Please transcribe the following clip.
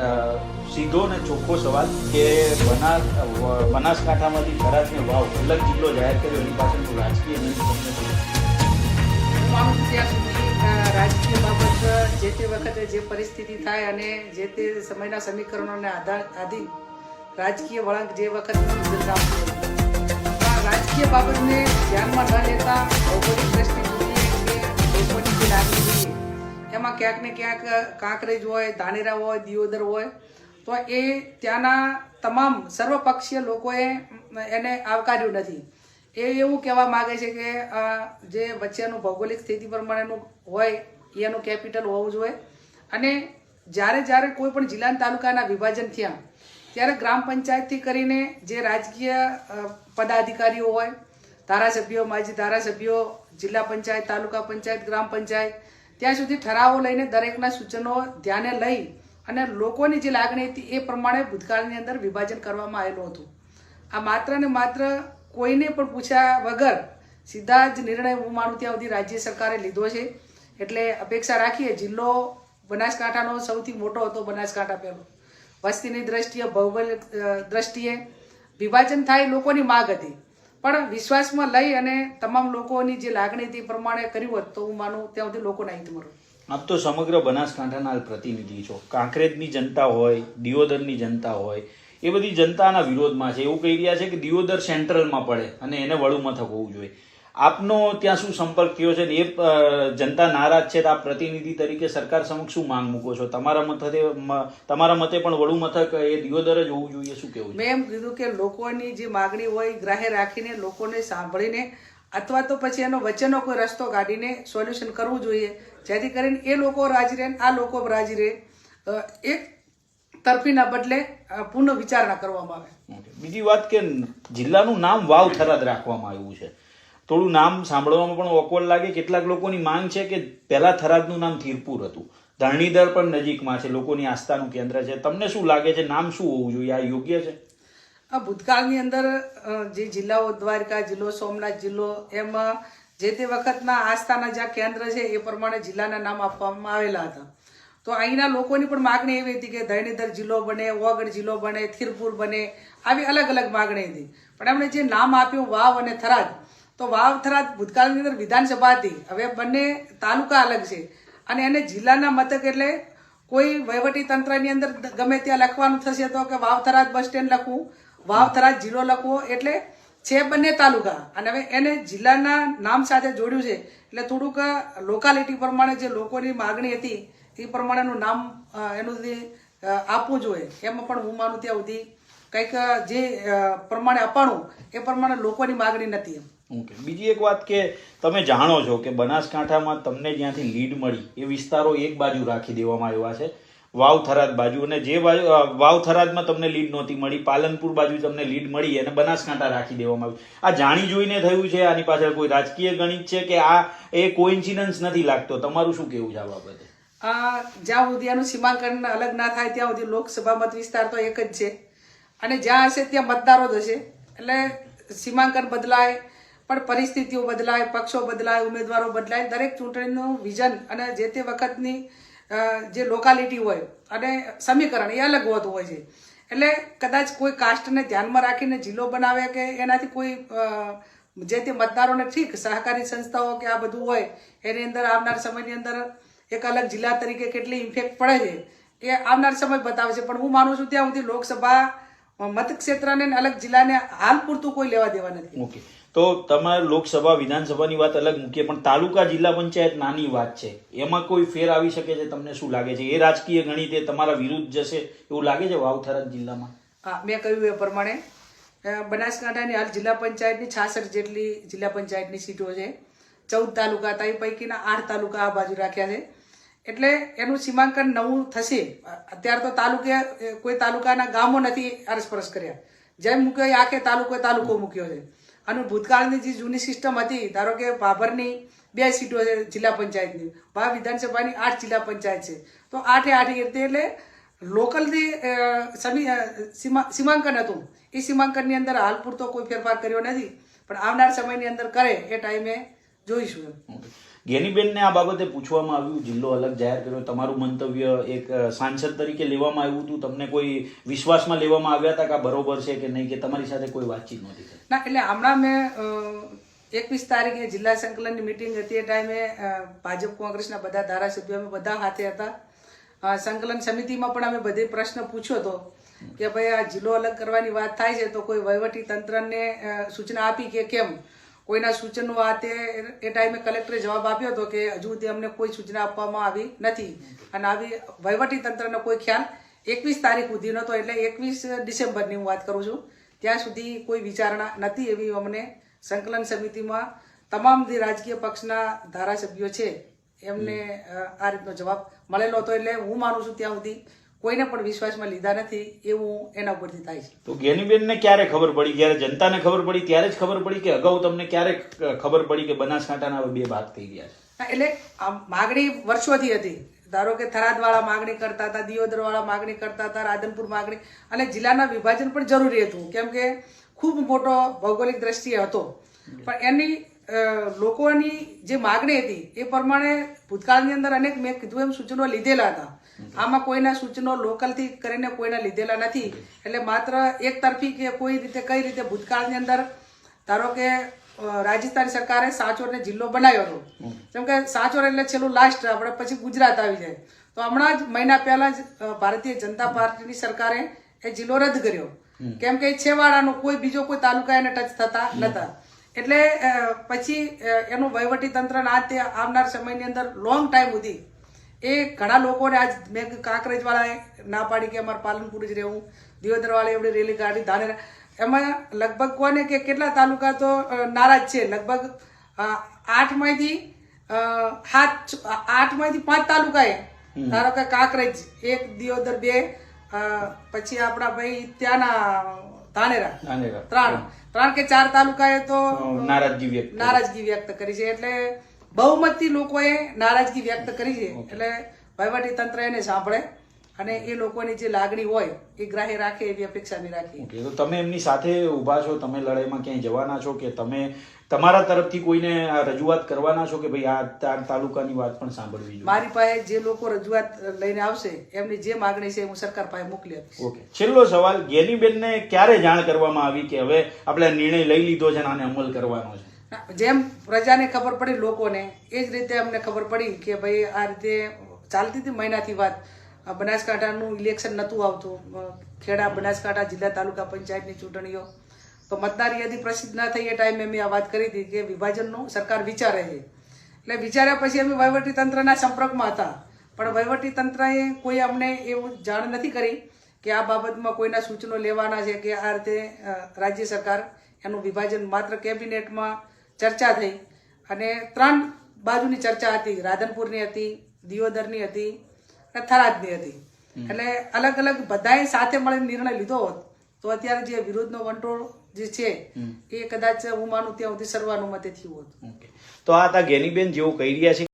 અ, સીધો ને ચોખ્ખો સવાલ કે બનાસ બનાસકાંઠામાંથી થરાદને વાવ અલગ જિલ્લો જાહેર કર્યો એની પાછળનું રાજકીય નિયમ તમને શું લાગે? હું માનું છું ત્યાં સુધી અ, રાજકીય બાબત જે તે વખતે જે પરિસ્થિતિ થાય અને જે તે સમયના સમીકરણોને આધાર આધીન રાજકીય વળાંક જે વખત રાજકીય બાબતને ધ્યાનમાં ન લેતા ભૌગોલિક દ્રષ્ટિ જોઈએ કે લોકોની જે લાગણી જોઈએ એમાં ક્યાંક ને ક્યાંક કાંકરેજ હોય, ધાનેરા હોય, દિયોદર હોય, તો એ ત્યાંના તમામ સર્વપક્ષીય લોકોએ એને આવકાર્યું નથી. એ એવું કહેવા માગે છે કે જે વચ્ચેનું ભૌગોલિક સ્થિતિ પ્રમાણેનું હોય, એનું કેપિટલ હોવું જોઈએ. અને જ્યારે જ્યારે કોઈ પણ જિલ્લા તાલુકાના વિભાજન થયા, ત્યારે ગ્રામ પંચાયતથી કરીને જે રાજકીય પદાધિકારીઓ હોય, ધારાસભ્યો, માજી ધારાસભ્યો, જિલ્લા પંચાયત, તાલુકા પંચાયત, ગ્રામ પંચાયત ત્યાં સુધી ઠરાવો લઈને દરેકના સૂચનો ધ્યાને લઈ અને લોકોની જે લાગણી હતી એ પ્રમાણે ભૂતકાળની અંદર વિભાજન કરવામાં આવેલું હતું. આ માત્ર ને માત્ર કોઈને પણ પૂછ્યા વગર સીધા જ નિર્ણય હું માનું ત્યાં સુધી રાજ્ય સરકારે લીધો છે. એટલે અપેક્ષા રાખીએ જિલ્લો બનાસકાંઠાનો સૌથી મોટો હતો બનાસકાંઠા પહેલો. વસ્તીની દ્રષ્ટિએ, ભૌગોલિક દ્રષ્ટિએ વિભાજન થાય લોકોની માગ હતી. પણ વિશ્વાસમાં લઈ અને તમામ લોકોની જે લાગણી હતી પ્રમાણે કર્યું હોત તો હું માનું ત્યાં સુધી લોકોના હિતમાં મળું આપ તો સમગ્ર બનાસકાંઠાના પ્રતિનિધિ છો. કાંકરેજની જનતા હોય, દિયોદરની જનતા હોય, એ બધી જનતાના વિરોધમાં છે. એવું કહી રહ્યા છે કે દિયોદર સેન્ટ્રલમાં પડે અને એને વડું મથક હોવું જોઈએ. આપનો ત્યાં શું સંપર્ક થયો છે? ને એ જનતા નારાજ છે તો આપ પ્રતિનિધિ તરીકે સરકાર સમક્ષ શું માંગ મૂકો છો? તમારા મથકે તમારા મતે પણ વડું મથક એ દિયોદર જ હોવું જોઈએ શું કેવું મેં એમ કીધું કે લોકોની જે માગણી હોય એ ગ્રાહ્ય રાખીને લોકોને સાંભળીને અથવા તો પછી એનો વચ્ચેનો કોઈ રસ્તો કાઢીને સોલ્યુશન કરવું જોઈએ. જેથી કરીને એ લોકો રાજી રહે આ લોકો રાજી રહે. એક તરફીના બદલે પુનઃ વિચારણા કરવામાં આવે. બીજી વાત કે જિલ્લાનું નામ વાવ થરાદ રાખવામાં આવ્યું છે. થોડું નામ સાંભળવામાં પણ ઓકવર્ડ લાગે. કેટલાક લોકોની માંગ છે કે પહેલા થરાદનું નામ થીરપુર હતું. ધરણીધર પણ નજીકમાં છે. લોકોની આસ્થાનું કેન્દ્ર છે. તમને શું લાગે છે? નામ શું હોવું જોઈએ? આ યોગ્ય છે? આ ભૂતકાળની અંદર જે જિલ્લાઓ, દ્વારકા જિલ્લો, સોમનાથ જિલ્લો, એમાં જે તે વખતના આસ્થાના જ્યાં કેન્દ્ર છે, એ પ્રમાણે જિલ્લાના નામ આપવામાં આવેલા હતા. તો અહીંના લોકોની પણ માગણી એવી હતી કે ધરણીધર જિલ્લો બને વોગઢ જિલ્લો બને, થીરપુર બને, આવી અલગ અલગ માગણી હતી. પણ એમણે જે નામ આપ્યું, વાવ અને થરાદ તો વાવ થરાદ ભૂતકાળની અંદર વિધાનસભા હતી. હવે બંને તાલુકા અલગ છે. અને એને જિલ્લાના મથક એટલે કોઈ વહીવટી તંત્રની અંદર ગમે ત્યાં લખવાનું થશે તો કે વાવ થરાદ બસ સ્ટેન્ડ લખવું વાવ થરાદ જિલ્લો લખવો એટલે છે બંને તાલુકા. અને હવે એને જિલ્લાના નામ સાથે જોડ્યું છે એટલે થોડુંક લોકાલિટી પ્રમાણે જે લોકોની માગણી હતી એ પ્રમાણેનું નામ એનું આપવું જોઈએ. એમાં પણ હું માનું ત્યાં સુધી કંઈક જે પ્રમાણે અપાણું એ પ્રમાણે લોકોની માગણી નથી એમ. ઓકે બીજી એક વાત કે તમે જાણો છો કે બનાસકાંઠામાં તમને જ્યાંથી લીડ મળી એ વિસ્તારો એક બાજુ રાખી દેવામાં આવ્યા છે. વાવ થરાદ બાજુ. અને જે બાજુ વાવ થરાદમાં તમને લીડ નહોતી મળી. પાલનપુર બાજુ તમને લીડ મળી અને બનાસકાંઠા રાખી દેવામાં આવ્યું આ જાણી જોઈને થયું છે, આની પાછળ કોઈ રાજકીય ગણિત છે કે આ એ કોઇન્સિડન્સ નથી લાગતો? તમારું શું કેવું છે આ બાબતે? આ જ્યાં સુધી આનું સીમાંકન અલગ ના થાય, ત્યાં સુધી લોકસભા મત વિસ્તાર તો એક જ છે. અને જ્યાં હશે, ત્યાં મતદારો જ હશે. એટલે સીમાંકન બદલાય પણ પરિસ્થિતિઓ બદલાય, પક્ષો બદલાય, ઉમેદવારો બદલાય. દરેક ચૂંટણીનું વિઝન અને જે તે વખતની જે લોકાલિટી હોય અને સમીકરણ એ અલગ હોતું હોય છે. એટલે કદાચ કોઈ કાસ્ટને ધ્યાનમાં રાખીને જિલ્લો બનાવે કે એનાથી કોઈ જે તે મતદારોને ઠીક સહકારી સંસ્થાઓ કે આ બધું હોય, એની અંદર આવનાર સમયની અંદર એક અલગ જિલ્લા તરીકે કેટલી ઇમ્પેક્ટ પડે છે, એ આવનાર સમય બતાવે છે. પણ હું માનું છું ત્યાં સુધી લોકસભા મતક્ષેત્રને અલગ જિલ્લાને હાલ પૂરતું કોઈ લેવા દેવા નથી. ઓકે તો તમારે લોકસભા, વિધાનસભાની વાત અલગ મૂકીએ, પણ તાલુકા, જિલ્લા પંચાયત નાની વાત છે. એમાં કોઈ ફેર આવી શકે છે? તમને શું લાગે છે? એ રાજકીય ગણિત તમારા વિરુદ્ધ જશે એવું લાગે છે વાવથરા જિલ્લામાં? હા, મેં કહ્યું એ પ્રમાણે. બનાસકાંઠાની હાલ જિલ્લા પંચાયતની છાસઠ જેટલી જિલ્લા પંચાયતની સીટો છે. ચૌદ તાલુકા હતા એ પૈકીના આઠ તાલુકા આ બાજુ રાખ્યા છે. એટલે એનું સીમાંકન નવું થશે. અત્યારે તો તાલુકે, કોઈ તાલુકાના ગામો નથી અરસપરસ કર્યા. જેમ મૂક્યો આખે તાલુકો તાલુકો મૂક્યો છે. અને ભૂતકાળની જે જૂની સિસ્ટમ હતી, ધારો કે ભાભરની બે સીટો છે જિલ્લા પંચાયતની ભાવ વિધાનસભાની આઠ જિલ્લા પંચાયત છે. તો આઠે આઠ રીતે એટલે લોકલથી સીમાંકન હતું. એ સીમાંકનની અંદર હાલ પૂરતો કોઈ ફેરફાર કર્યો નથી. પણ આવનાર સમયની અંદર કરે એ ટાઈમે જોઈશું એમ. ઓકે. જ્ઞાનીબેનને આ બાબતે પૂછવામાં આવ્યું, જિલ્લો અલગ જાહેર કર્યો. તમારું મંતવ્ય એક સાંસદ તરીકે લેવામાં આવ્યું હતું. તમને કોઈ વિશ્વાસમાં લેવામાં આવ્યા હતા કે બરોબર છે કે નહીં, કે તમારી સાથે કોઈ વાતચીત નહોતી ના, એટલે હમણાં મેં એકવીસ તારીખે જિલ્લા સંકલનની મિટિંગ હતી. એ ટાઈમે ભાજપ કોંગ્રેસના બધા ધારાસભ્યો અમે બધા હાથે હતા. સંકલન સમિતિમાં પણ અમે બધે પ્રશ્ન પૂછ્યો હતો કે ભાઈ આ જિલ્લો અલગ કરવાની વાત થાય છે તો કોઈ વહીવટી તંત્રને સૂચના આપી કે કેમ? કોઈના સૂચનો આ તે, એ ટાઈમે કલેક્ટરે જવાબ આપ્યો હતો કે હજુ સુધી અમને કોઈ સૂચના આપવામાં આવી નથી. અને આવી વહીવટી તંત્રનો કોઈ ખ્યાલ એકવીસ તારીખ સુધી નહોતો, એટલે એકવીસ ડિસેમ્બરની હું વાત કરું છું. ત્યાં સુધી કોઈ વિચારણા નથી એવી અમને સંકલન સમિતિમાં તમામ રાજકીય પક્ષના ધારાસભ્યો છે એમને આ રીતનો જવાબ મળેલો હતો, એટલે હું માનું છું ત્યાં સુધી કોઈને પણ વિશ્વાસમાં લીધા નથી એવું એના ઉપરથી થાય છે. તો ગેનીબેનને ક્યારે ખબર પડી? જ્યારે જનતાને ખબર પડી ત્યારે જ ખબર પડી કે અગાઉ તમને ક્યારે ખબર પડી કે બનાસકાંઠાના બે ભાગ થઈ ગયા છે? એટલે આ માગણી વર્ષોથી હતી. ધારો કે થરાદ વાળા માગણી કરતા હતા દિયોદર વાળા માગણી કરતા હતા રાધનપુર માગણી. અને જિલ્લાના વિભાજન પણ જરૂરી હતું કેમ કે ખૂબ મોટો ભૌગોલિક દ્રષ્ટિએ હતો. પણ એની લોકોની જે માગણી હતી એ પ્રમાણે ભૂતકાળની અંદર અનેક મેં કીધું એમ સૂચનો લીધેલા હતા. આમાં કોઈના સૂચનો લોકલથી કરીને કોઈના લીધેલા નથી. એટલે માત્ર એક તરફી કે કોઈ રીતે કઈ રીતે ભૂતકાળની અંદર ધારો કે રાજસ્થાન સરકારે સાચોરને જિલ્લો બનાવ્યો હતો. જેમ કે સાચોર એટલે છેલ્લું લાસ્ટ આપણે પછી ગુજરાત આવી જાય. તો હમણાં જ મહિના પહેલા જ ભારતીય જનતા પાર્ટીની સરકારે એ જિલ્લો રદ કર્યો. કેમ કે છેવાડાનો કોઈ બીજો કોઈ તાલુકા એને ટચ થતા નતા. એટલે પછી એનું વહીવટી તંત્ર ના તે આવનાર સમયની અંદર લોંગ ટાઈમ સુધી એ ઘણા લોકોને આજ મેં કાંકરેજ વાળાએ ના પાડી કે અમારે પાલનપુર જ રહેવું. દિયોદર વાળા એવડી રેલી કાઢી ધાનેરા. એમાં લગભગ કોને કે કેટલા તાલુકા તો નારાજ છે. લગભગ આઠમાંથી સાત આઠમાંથી પાંચ તાલુકાએ. ધારો કે કાંકરેજ એક દિયોદર બે પછી આપણા ભાઈ ત્યાંના ધાનેરા. ત્રણ. ત્રણ કે ચાર તાલુકાએ તો નારાજગી વ્યક્ત નારાજગી વ્યક્ત કરી છે. એટલે બહુમતી લોકોએ નારાજગી વ્યક્ત કરી છે. એટલે વહીવટી તંત્ર એને સાંભળે અને એ લોકોની જે લાગણી હોય એ ગ્રાહ્ય રાખે એવી અપેક્ષા બી રાખી તો તમે એમની સાથે ઊભા છો? તમે લડાઈમાં ક્યાંય જવાના છો કે તમે તમારા તરફથી કોઈને રજૂઆત કરવાના છો કે ભાઈ આ તાર તાલુકાની વાત પણ સાંભળવી જોઈએ? મારી પાસે જે લોકો રજૂઆત લઈને આવશે એમની જે માગણી છે એ હું સરકાર પાસે મોકલી આપીશ. ઓકે છેલ્લો સવાલ જ્ઞાનીબેનને ક્યારે જાણ કરવામાં આવી કે હવે આપણે નિર્ણય લઈ લીધો છે અને આને અમલ કરવાનો છે? જેમ પ્રજાને ખબર પડી લોકોને, એ જ રીતે અમને ખબર પડી કે ભાઈ આ રીતે ચાલતી હતી મહિનાથી વાત. બનાસકાંઠાનું ઇલેક્શન નહોતું આવતું. ખેડા, બનાસકાંઠા જિલ્લા તાલુકા પંચાયતની ચૂંટણીઓ. તો મતદાર યાદી પ્રસિદ્ધ ના થઈ એ ટાઈમે મેં આ વાત કરી હતી કે વિભાજનનું સરકાર વિચારે છે. એટલે વિચાર્યા પછી અમે વહીવટી તંત્રના સંપર્કમાં હતા. પણ વહીવટી તંત્રએ કોઈ અમને એવું જાણ નથી કરી કે આ બાબતમાં કોઈના સૂચનો લેવાના છે કે આ રીતે રાજ્ય સરકાર એનું વિભાજન માત્ર કેબિનેટમાં ચર્ચા થઈ. અને ત્રણ બાજુની ચર્ચા હતી. રાધનપુરની હતી દિયોદરની હતી અને થરાદની હતી. એટલે અલગ અલગ બધાએ સાથે મળીને નિર્ણય લીધો હોત તો અત્યારે જે વિરોધનો વંટોળ જે છે એ કદાચ હું માનું ત્યાં સુધી સર્વાનુમતે થયું હોત. તો આ તા જ્ઞાનીબેન જેવું કહી રહ્યા છે